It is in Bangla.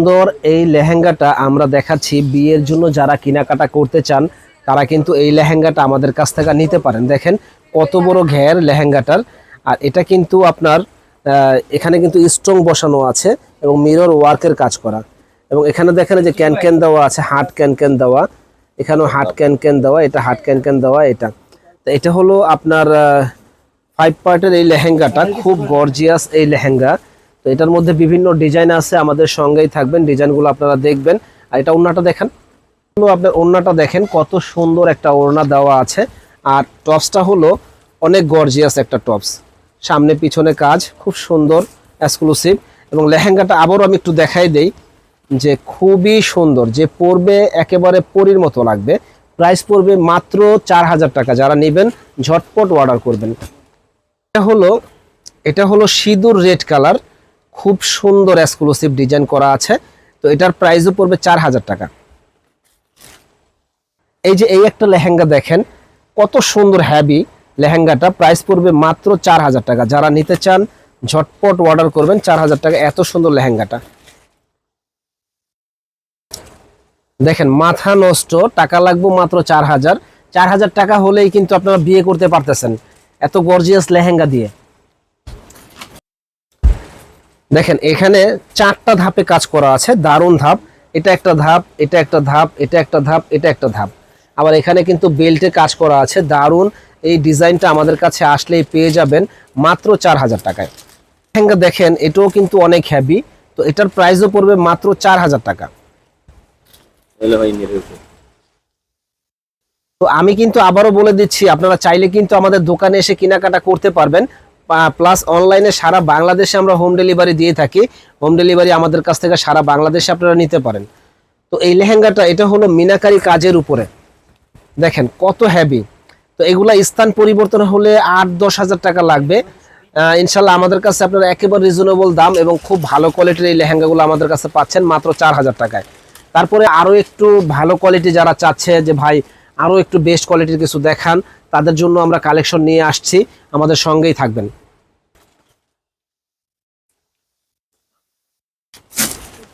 সুন্দর এই লেহেঙ্গাটা আমরা দেখাচ্ছি। বিয়ের জন্য যারা কেনাকাটা করতে চান, তারা কিন্তু এই লেহেঙ্গাটা আমাদের কাছ থেকে নিতে পারেন। দেখেন কত বড় ঘের লেহেঙ্গাটার। আর এটা কিন্তু আপনার এখানে কিন্তু স্ট্রং বসানো আছে এবং মিরর ওয়ার্কের কাজ করা। এবং এখানে দেখেন যে ক্যান ক্যান দেওয়া আছে, হাট ক্যান ক্যান দেওয়া। এখানেও হাট ক্যান ক্যান দেওয়া, এটা হাট ক্যান ক্যান দেওয়া, এটা। তো এটা হলো আপনার ফাইভ পার্টের এই লেহেঙ্গাটা। খুব গর্জিয়াস এই লেহেঙ্গা। তো এটার মধ্যে বিভিন্ন ডিজাইন আছে, আমাদের সঙ্গেই থাকবেন ডিজাইনগুলো আপনারা দেখবেন। আর এটা ওড়নাটা দেখেন। আপনার ওড়নাটা দেখেন, কত সুন্দর একটা ওড়না দেওয়া আছে। আর টপসটা হলো অনেক গর্জিয়াস একটা টপস। সামনে পিছনে কাজ, খুব সুন্দর এক্সক্লুসিভ এবং লেহেঙ্গাটা আবারও আমি একটু দেখাই দেই যে খুবই সুন্দর, যে পরবে একেবারে পরির মতো লাগবে। প্রাইস পড়বে মাত্র চার হাজার টাকা। যারা নেবেন, ঝটপট অর্ডার করবেন। এটা হলো এটা হলো সিঁদুর রেড কালার খুব সুন্দর এক্সক্লুসিভ ডিজাইন করা আছে। তো এটার প্রাইসও পড়বে চার হাজার টাকা। এই যে এই একটা লেহেঙ্গা দেখেন, কত সুন্দর হ্যাবি লেহেঙ্গাটা। প্রাইস পড়বে মাত্র চার হাজার টাকা। যারা নিতে চান, ঝটপট অর্ডার করবেন চার হাজার টাকা। এত সুন্দর লেহেঙ্গাটা। দেখেন, মাথা নষ্ট, টাকা লাগবে মাত্র চার হাজার। চার হাজার টাকা হলেই কিন্তু আপনারা বিয়ে করতে পারতেছেন। এত গর্জিয়াস লেহেঙ্গা দিয়ে। দেখেন এখানে চারটা ধাপে কাজ করা আছে দারুণ ধাপ। এটা একটা ধাপ এটা একটা ধাপ এটা একটা ধাপ এটা একটা ধাপ। আবার এখানে কিন্তু বেল্টে কাজ করা আছে দারুণ। এই ডিজাইনটা আমাদের কাছে আসলেই পেয়ে যাবেন মাত্র চার হাজার টাকায়। লেহেঙ্গা দেখেন এটাও কিন্তু অনেক হ্যাভি তো এটার প্রাইসও পড়বে মাত্র চার হাজার টাকা। তো আমি কিন্তু আবারও বলে দিচ্ছি আপনারা চাইলে কিন্তু আমাদের দোকানে এসে কেনাকাটা করতে পারবেন। প্লাস অনলাইনে সারা বাংলাদেশে আমরা হোম ডেলিভারি দিয়ে থাকি। হোম ডেলিভারি আমাদের কাছ থেকে সারা বাংলাদেশে আপনারা নিতে পারেন। তো এই লেহেঙ্গাটা, এটা হলো মিনাকারি কাজের উপরে। দেখেন, কত হ্যাভি তো এগুলা স্থান পরিবর্তন হলে আট দশ হাজার টাকা লাগবে। ইনশাল্লাহ আমাদের কাছে আপনারা একেবারে রিজনেবল দাম এবং খুব ভালো কোয়ালিটির এই লেহেঙ্গাগুলো আমাদের কাছে পাচ্ছেন মাত্র চার হাজার টাকায়। তারপরে আরও একটু ভালো কোয়ালিটি যারা চাচ্ছে যে, ভাই আরও একটু বেস্ট কোয়ালিটির কিছু দেখান, তাদের জন্য আমরা কালেকশন নিয়ে আসছি। আমাদের সঙ্গেই থাকবেন।